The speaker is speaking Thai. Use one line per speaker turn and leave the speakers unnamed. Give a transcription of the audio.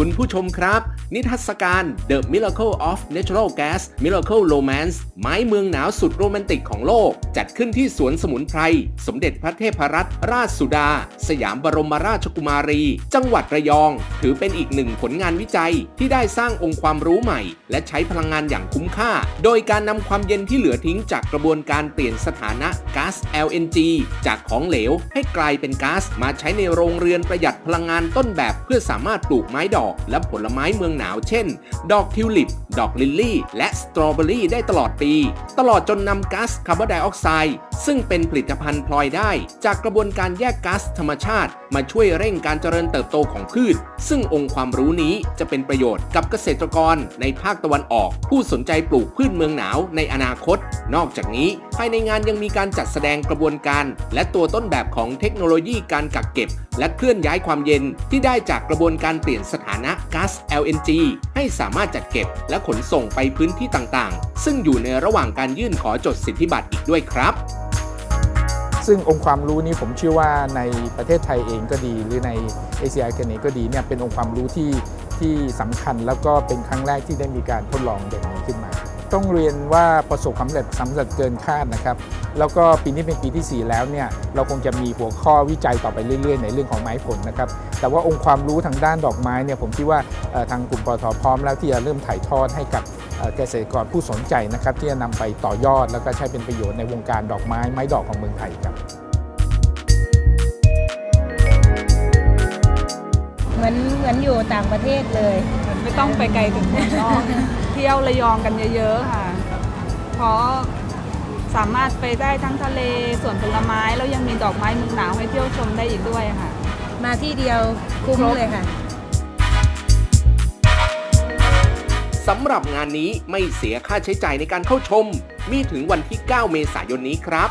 คุณผู้ชมครับ นิทรรศการ The Miracle of Natural Gas Miracle Romance ไม้เมืองหนาวสุดโรแมนติกของโลก จัดขึ้นที่สวนสมุนไพร สมเด็จพระเทพรัตนราชสุดา สยามบรมราชกุมารี จังหวัดระยอง ถือเป็นอีกหนึ่งผลงานวิจัยที่ได้สร้างองค์ความรู้ใหม่ และใช้พลังงานอย่างคุ้มค่า โดยการนำความเย็นที่เหลือทิ้งจากกระบวนการเปลี่ยนสถานะก๊าซ LNG จากของเหลวให้กลายเป็นก๊าซมาใช้ในโรงเรือนประหยัดพลังงานต้นแบบเพื่อสามารถปลูกไม้ดอกและผลไม้เมืองหนาวเช่น ดอกทิวลิป ดอกลิลลี่ และสตรอเบอรี่ได้ตลอดปี ตลอดจนนำก๊าซคาร์บอนไดออกไซด์ ซึ่งเป็นผลิตภัณฑ์พลอยได้ จากกระบวนการแยกก๊าซธรรมชาติ มาช่วยเร่งการเจริญเติบโตของพืช ซึ่งองค์ความรู้นี้จะเป็นประโยชน์กับเกษตรกรในภาคตะวันออก ผู้สนใจปลูกพืชเมืองหนาวในอนาคต นอกจากนี้ ภายในงานยังมีการจัดแสดงกระบวนการ และตัวต้นแบบของเทคโนโลยีการกักเก็บ และเคลื่อนย้ายความเย็นที่ได้จากกระบวนการเปลี่ยนสถานะก๊าซ LNG ให้สามารถจัดเก็บ และขนส่งไปพื้นที่ต่างๆ ซึ่งอยู่ในระหว่างการยื่นขอจดสิทธิบัตรอีกด้วยครับ
ซึ่งองค์ความรู้นี้ผมเชื่อว่าในประเทศไทยเองก็ดี หรือในเอเชียอาคเนย์ก็ดีเนี่ยเป็นองค์ความรู้ที่ที่สำคัญแล้วก็เป็นครั้งแรกที่ได้มีการทดลองอย่างนี้ขึ้นมา ต้องเรียนว่าประสบความสำเร็จสำเร็จเกินคาดนะครับ แล้วก็ปีนี้เป็นปีที่ 4 แล้วเนี่ยเราคงจะมีหัวข้อวิจัยต่อไปเรื่อย ๆ ในเรื่องของไม้ผลนะครับ แต่ว่าองค์ความรู้ทางด้านดอกไม้เนี่ยผมคิดว่าทางกลุ่มปตทพร้อมแล้วที่จะเริ่มถ่ายทอดให้กับ เอ่อเกษตรกรผู้สนใจนะครับที่จะนำไปต่อยอดแล้วก็ใช้เป็นประโยชน์ในวงการดอกไม้ไม้ดอกของเมืองไทยครับ
เหมือนเหมือนอยู่ต่างประเทศเลย
ไม่ต้องไปไกลถึงเมืองนอกเที่ยวระยองกันเยอะๆค่ะ เพราะสามารถไปได้ทั้งทะเลสวนผลไม้แล้วยังมีดอกไม้เมืองหนาวให้เที่ยวชมได้อีกด้วยค่ะ
มาที่เดียวคุ้ม
ครบ
เลยค่ะ
สำหรับงานนี้ไม่เสียค่าใช้จ่ายในการเข้าชม มีถึงวันที่ 9 เมษายนนี้ครับ